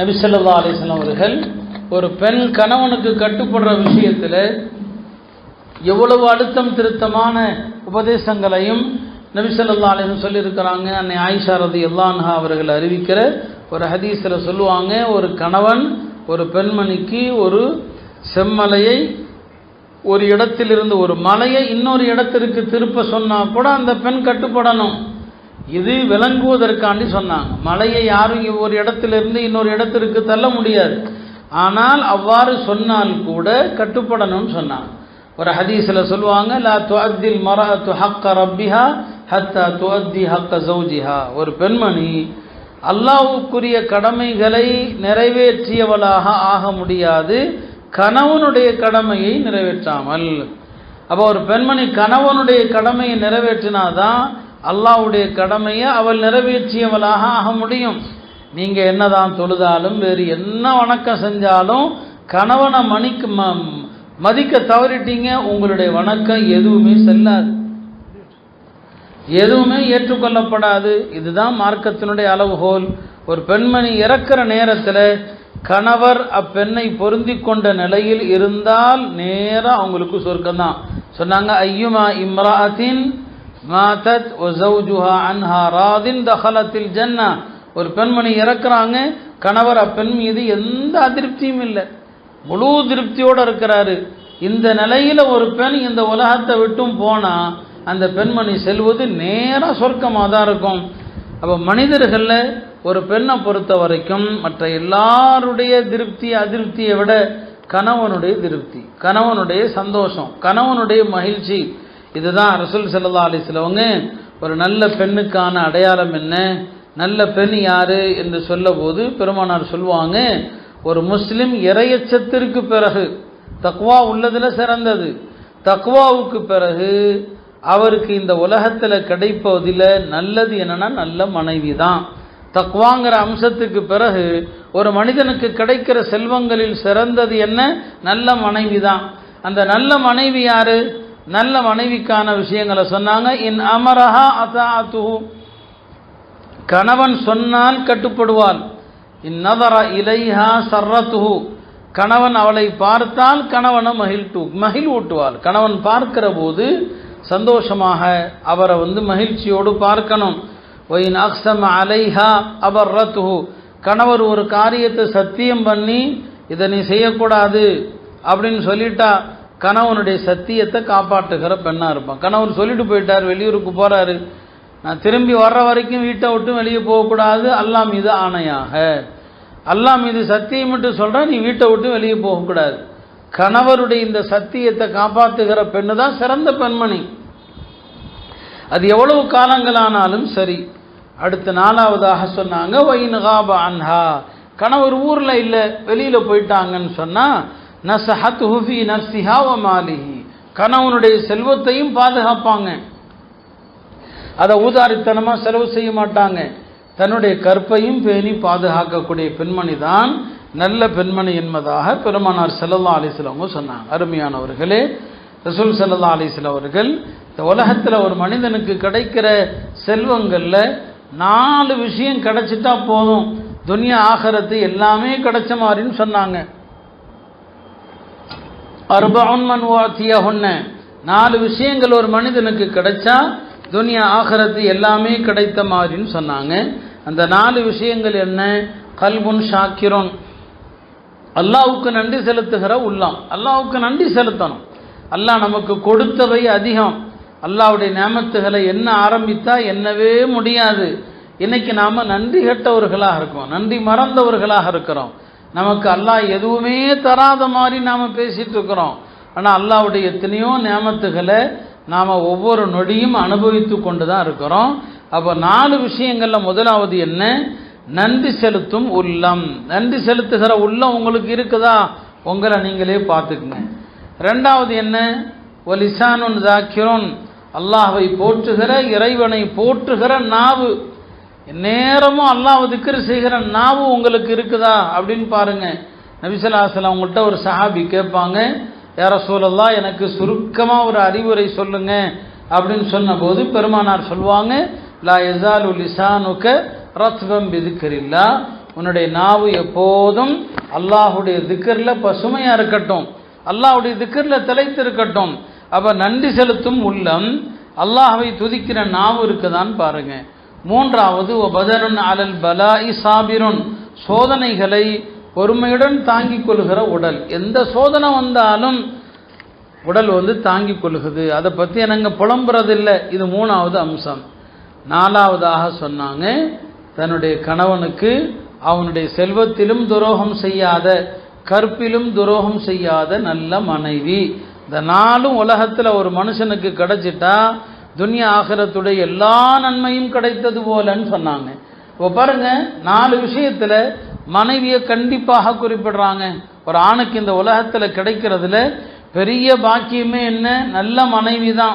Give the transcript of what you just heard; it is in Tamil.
நபிசல்லா அலிஸ்லாம் அவர்கள் ஒரு பெண் கணவனுக்கு கட்டுப்படுற விஷயத்தில் எவ்வளவு அழுத்தம் திருத்தமான உபதேசங்களையும் நபிசல்லா அலிஸ்லம் சொல்லியிருக்கிறாங்க. அன்னை ஆயிஷா ரதி அவர்கள் அறிவிக்கிற ஒரு ஹதீஸில் சொல்லுவாங்க ஒரு கணவன் ஒரு பெண்மணிக்கு ஒரு செம்மலையை ஒரு இடத்திலிருந்து ஒரு மலையை இன்னொரு இடத்திற்கு திருப்ப சொன்னால் கூட அந்த பெண் கட்டுப்படணும். இது விளங்குவதற்காண்டி சொன்னாங்க மலையை யாரும் ஒரு இடத்திலிருந்து இன்னொரு இடத்திற்கு தள்ள முடியாது. ஆனால் அவ்வாறு சொன்னால் கூட கட்டுப்படணும்னு சொன்னாங்க ஒரு ஹதீஸில் சொல்லுவாங்க லா துஅத்தில் மரஅத்து ஹக்க ரப்பிஹா ஹத்தா துஅத்தி ஹக்க சௌஜிஹா. ஒரு பெண்மணி அல்லாவுக்குரிய கடமைகளை நிறைவேற்றியவளாக ஆக முடியாது கணவனுடைய கடமையை நிறைவேற்றாமல். அப்போ ஒரு பெண்மணி கணவனுடைய கடமையை நிறைவேற்றினாதான் அல்லாஹ்வுடைய கடமையை அவள் நிறைவேற்றியவளாக ஆக முடியும். நீங்கள் என்னதான் தொழுதாலும் வேறு என்ன வணக்கம் செஞ்சாலும் கணவனை மணிக்கு ம மதிக்க தவறிட்டீங்க உங்களுடைய வணக்கம் எதுவுமே செல்லாது. எதுவுமே ஏற்றுக்கொள்ளப்படாது. இதுதான் மார்க்கத்தினுடைய அளவுகோல். ஒரு பெண்மணி இறக்கிற நேரத்தில் கணவர் அப்பெண்ணை பொருந்தி கொண்ட நிலையில் இருந்தால் நேராக அவங்களுக்கு சொர்க்கம் தான் சொன்னாங்க ஐயுமா இம்ராத்தின் மாதத் ஒசௌஜுஹா அன்ஹா ராதின் தஹலத்தில் ஜன்னா. ஒரு பெண்மணி இறக்குறாங்க கணவர் அப்பெண் மீது எந்த அதிருப்தியும் இல்லை. முழு திருப்தியோடு இருக்கிறாரு. இந்த நிலையில் ஒரு பெண் இந்த உலகத்தை விட்டும் போனால் அந்த பெண்மணி செல்வது நேராக சொர்க்கமாக தான் இருக்கும். அப்போ மனிதர்களில் ஒரு பெண்ணை பொறுத்த வரைக்கும் மற்ற எல்லாருடைய திருப்தி அதிருப்தியை விட கணவனுடைய திருப்தி கணவனுடைய சந்தோஷம் கணவனுடைய மகிழ்ச்சி இதுதான் ரசூல் சல்லா அலிஸ்லவங்க ஒரு நல்ல பெண்ணுக்கான அடையாளம் என்ன? நல்ல பெண் யாரு என்று சொல்ல போது பெருமானார் சொல்லுவாங்க ஒரு முஸ்லிம் இறையச்சத்திற்கு பிறகு தக்வா உள்ளதில் சிறந்தது. தக்வாவுக்கு பிறகு அவருக்கு இந்த உலகத்தில் கிடைப்பதில் நல்லது என்னன்னா நல்ல மனைவி தான் தக்வாங்கிற அம்சத்துக்கு பிறகு ஒரு மனிதனுக்கு கிடைக்கிற செல்வங்களில் சிறந்தது என்ன? நல்ல மனைவி தான் அந்த நல்ல மனைவி யாரு? நல்ல மனைவிக்கான விஷயங்களை சொன்னாங்க. இன் அமரஹா அசாத்துஹு கணவன் சொன்னால் கட்டுப்படுவாள் இந்நதர இலைஹா சர்ரத்துஹு. கணவன் அவளை பார்த்தால் கணவனை மகிழ்ட்டு மகிழ் ஊட்டுவாள் கணவன் பார்க்கிற போது சந்தோஷமாக அவரை வந்து மகிழ்ச்சியோடு பார்க்கணும். ஒயின் அக்சம் அலைஹா அவர் ரத்துஹு கணவர் ஒரு காரியத்தை சத்தியம் பண்ணி இதை நீ செய்யக்கூடாது. அப்படின்னு சொல்லிட்டா கணவனுடைய சத்தியத்தை காப்பாற்றுகிற பெண்ணாக இருப்பான். கணவர் சொல்லிட்டு போயிட்டார் வெளியூருக்கு போகிறாரு நான் திரும்பி வர்ற வரைக்கும் வீட்டை விட்டு வெளியே போகக்கூடாது. அல்லா மீது ஆணையாக. அல்லா மீது சத்தியம் மட்டும் சொல்கிறேன் நீ வீட்டை விட்டு வெளியே போகக்கூடாது. கணவருடைய இந்த சத்தியத்தை காப்பாற்றுகிற பெண்ணு தான் சிறந்த பெண்மணி. அது எவ்வளவு காலங்களானாலும் சரி. அடுத்த நாலாவதாக சொன்னாங்க வைனுகாபா அன்ஹா. கணவர் ஊரில் இல்லை வெளியில் போயிட்டாங்கன்னு சொன்னால் நசஹத் ஹுஃபி நர்சிஹா மாலிஹி. கணவனுடைய செல்வத்தையும் பாதுகாப்பாங்க. அதை ஊதாரித்தனமாக செலவு செய்ய மாட்டாங்க. தன்னுடைய கற்பையும் பேணி பாதுகாக்கக்கூடிய பெண்மணி தான் நல்ல பெண்மணி என்பதாக பெருமானார் செல்லல்லா அலிஸ்லவங்க சொன்னாங்க. அருமையானவர்களே ரசூல் செல்லல்லா அலிஸ்ல அவர்கள் இந்த உலகத்தில் ஒரு மனிதனுக்கு கிடைக்கிற செல்வங்களில் நாலு விஷயம் கிடைச்சிட்டா போதும். துனியா ஆகரத்து எல்லாமே கிடைச்ச மாதிரின்னு சொன்னாங்க. அர்பவுன்மன் வாத்தியஹுன்ன நாலு விஷயங்கள் ஒரு மனிதனுக்கு கிடைச்சா துனியா ஆகரத்து எல்லாமே கிடைத்த மாதிரின்னு சொன்னாங்க. அந்த நாலு விஷயங்கள் என்ன? கல்புன் ஷாக்கிரோன். அல்லாவுக்கு நன்றி செலுத்துகிற உள்ளம். அல்லாவுக்கு நன்றி செலுத்தணும். அல்லாஹ் நமக்கு கொடுத்தவை அதிகம். அல்லாவுடைய நேமத்துகளை என்ன ஆரம்பித்தா என்னவே முடியாது. இன்னைக்கு நாம் நன்றி கெட்டவர்களாக இருக்கோம். நன்றி மறந்தவர்களாக இருக்கிறோம். நமக்கு அல்லாஹ் எதுவுமே தராத மாதிரி நாம் பேசிகிட்டு இருக்கிறோம். ஆனால் அல்லாவுடைய எத்தனையோ நேமத்துகளை நாம் ஒவ்வொரு நொடியும் அனுபவித்து கொண்டு தான் இருக்கிறோம். அப்போ நாலு விஷயங்களில் முதலாவது என்ன? நன்றி செலுத்தும் உள்ளம். நன்றி செலுத்துகிற உள்ளம் உங்களுக்கு இருக்குதா? உங்களை நீங்களே பார்த்துக்குங்க. ரெண்டாவது என்ன? ஒலிசானுன் தாக்கிரோன் அல்லாஹை போற்றுகிற இறைவனை போற்றுகிற நாவு. நேரமும் அல்லாஹ் திக்ரு செய்கிற நாவு உங்களுக்கு இருக்குதா? அப்படின்னு பாருங்க. நபிசல்லாசலம் அவங்கள்ட்ட ஒரு சஹாபி கேட்பாங்க யார சூழல்லாம் எனக்கு சுருக்கமாக ஒரு அறிவுரை சொல்லுங்க. அப்படின்னு சொன்னபோது பெருமானார் சொல்லுவாங்க லா எசாலு லிசானுக்க ரத்வம் பிதுக்கரில்லா உன்னுடைய நாவு எப்போதும் அல்லாஹுடைய திக்கரில் பசுமையாக இருக்கட்டும். அல்லாஹுடைய திக்கரில் திளைத்து இருக்கட்டும். அப்போ நன்றி செலுத்தும் உள்ளம் அல்லாஹ்வை துதிக்கிற நாவு இருக்குதான்னு பாருங்கள் மூன்றாவது பதருன் அலல் பலாஇ சாபிருன். சோதனைகளை பொறுமையுடன் தாங்கிக் கொள்கிற உடல். எந்த சோதனை வந்தாலும் உடல் வந்து தாங்கிக் கொள்கிறது அதை பற்றி எனக்கு புலம்புறதில்லை. இது மூணாவது அம்சம். நாலாவதாக சொன்னாங்க தன்னுடைய கணவனுக்கு அவனுடைய செல்வத்திலும் துரோகம் செய்யாத கற்பிலும் துரோகம் செய்யாத நல்ல மனைவி. இந்த நாளும் உலகத்தில் ஒரு மனுஷனுக்கு கிடைச்சிட்டா துன்யா ஆகிரத்துடைய எல்லா நன்மையும் கிடைத்தது போலன்னு சொன்னாங்க. இப்போ பாருங்க நாலு விஷயத்தில் மனைவியை கண்டிப்பாக குறிப்பிடுறாங்க. ஒரு ஆணுக்கு இந்த உலகத்தில் கிடைக்கிறதுல பெரிய பாக்கியமே என்ன? நல்ல மனைவி தான்